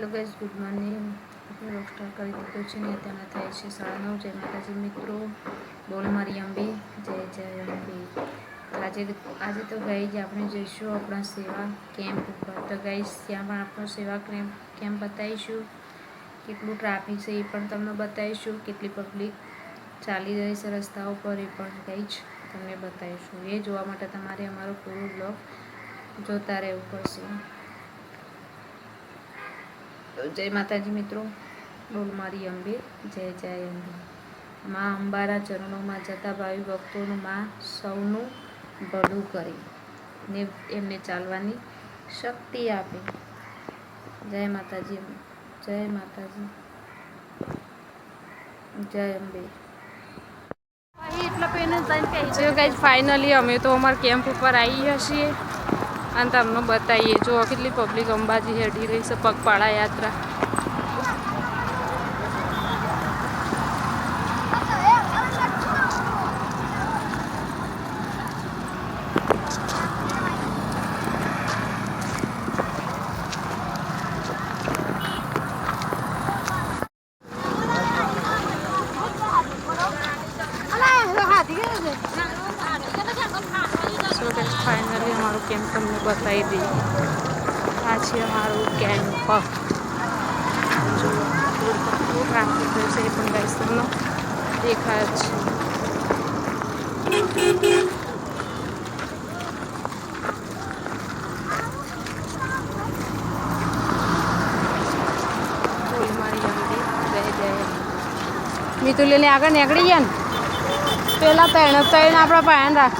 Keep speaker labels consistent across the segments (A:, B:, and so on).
A: Hello guys good morning આપણે રોક કરી દીધો છે ને અત્યારના થાય છે સાડા નવ. જય માતાજી મિત્રો. બોલ મારી અંબી. જય જય અંબી. આજે આજે તો ગઈ જ આપણે જઈશું આપણા સેવા કેમ્પ ઉપર. તો ગાઈઝ ત્યાં પણ આપણો સેવા કેમ્પ કેમ્પ બતાવીશું. કેટલું ટ્રાફિક છે એ પણ તમને બતાવીશું. કેટલી પબ્લિક ચાલી રહી છે રસ્તા ઉપર એ પણ ગઈ જ તમને બતાવીશું. એ જોવા માટે તમારે અમારો પૂરો બ્લોગ જોતા રહેવું પડશે. તો જય માતાજી મિત્રો. બોલ મારી અંબે. જય જય અંબે. મા અંબાના ચરણોમાં જતા ભાવિ ભક્તોનું મા સૌનું ભલું કરે ને એમને ચાલવાની શક્તિ આપે. જય માતાજી જય માતાજી. જય અંબે. જો ગાઈઝ ફાઇનલી અમે તો અમારા કેમ્પ ઉપર આવી ગયા છીએ અને તમને બતાવીએ જો કેટલી પબ્લિક અંબાજી હેડી રહી છે પગપાળા યાત્રા. સો ગાઈઝ ફાઇનલી અમારું કેમ્પ તમને બતાવી દઈએ આ છે અમારું કેમ્પ જો રોડ પર કેવું ટ્રાફિક હોય છે એ પણ ગાઈઝ તમને દેખાય જ છે બોલ મારી અંબે જય જય અંબે. મિતુલીને આગળ નીકળી ગયા ને પેલા ત્રણ ત્રણ આપણા પાયન રાખ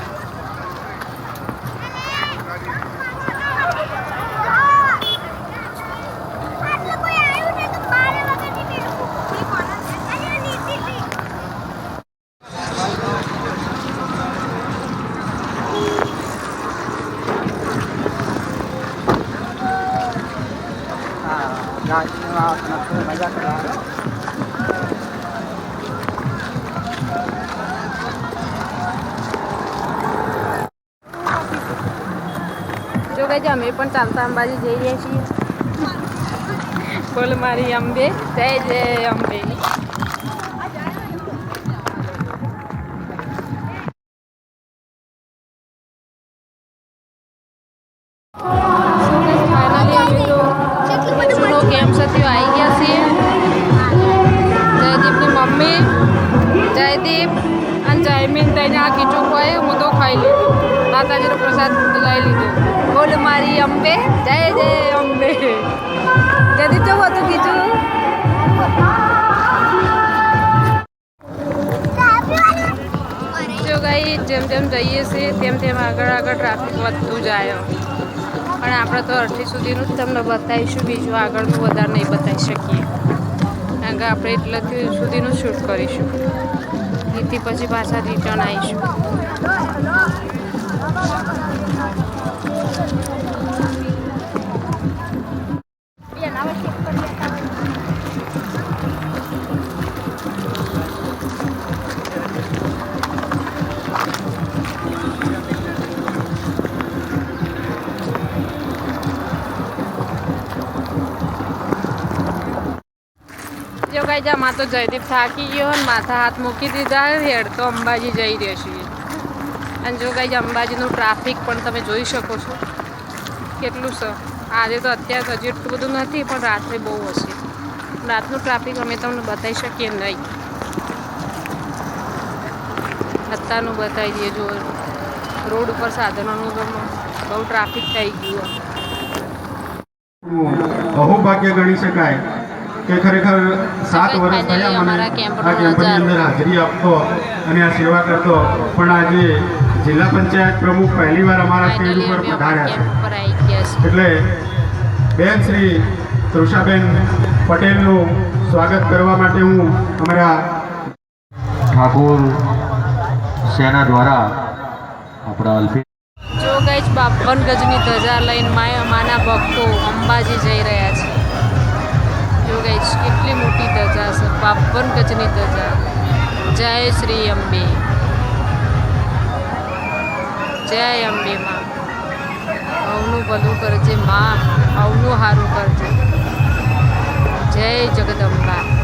A: જો અમે પણ ચાલતા અંબાજી જઈ રહ્યા છીએ. બોલ મારી અંબે. જય જય અંબે. કેમ્પ સાથે આવી ગયા છીએ. જયદીપની મમ્મી, જયદીપ અને જયમીન તઈને આ ખીચું ખોય, હું તો ખાઈ લીધું. માતાજીનો પ્રસાદ લઈ લીધો. બોલ મારી અંબે, જય જય અંબે. જયદીપ કેવું હતું બીજું જો જેમ જેમ જઈએ છીએ, તેમ તેમ આગળ આગળ ટ્રાફિક વધતું જાય. પણ આપણે તો અડધી સુધીનું જ તમને બતાવીશું, બીજું આગળનું વધારે નહીં બતાવી શકીએ. કારણ કે આપણે એટલે સુધીનું શૂટ કરીશું. એથી પછી પાછા રિટર્ન આવીશું. જો કઈ જા તો જયદીપ થાકી ગયો માથા હાથ મૂકી દીધા, હેડ તો અંબાજી જઈ રહ્યો છીએ અને જો કઈ અંબાજીનું ટ્રાફિક પણ તમે જોઈ શકો છો. કેટલું છે આજે તો અત્યારે હજી એટલું બધું નથી પણ રાત્રે બહુ હશે. રાતનું ટ્રાફિક અમે તમને બતાવી શકીએ નહીં. અત્યારનું બતાવી દઈએ. જો રોડ ઉપર સાધનોનું બહુ ટ્રાફિક થઈ ગયું
B: અહોભાગ્ય ગણી શકાય કે ખરેખર સાત વર્ષ થયા મને આ કેમ્પની અંદર હાજરી આપતો અને આ સેવા કરતો. પણ આજે જિલ્લા પંચાયત પ્રમુખ પહેલીવાર અમારા સ્ટેજ
A: ફાઇનલી
B: ઉપર
A: અમારા
B: પધાર્યા છે. એટલે બેન શ્રી તૃષાબેન પટેલનું સ્વાગત કરવા માટે હું અમારા
C: ઠાકોર સેના દ્વારા આપણા અલ્પી
A: જો ગઈ બાપન ગજની ધજા લઈને માય માના ભક્તો અંબાજી જઈ રહ્યા છે. જો ગઈ કેટલી મોટી ધજા છે. બાપન ગજની ધજા. જય શ્રી અંબે. જય અંબે માં. અવનું ભલું કરજે માં અવનું સારું કરજે. જય જગદંબા.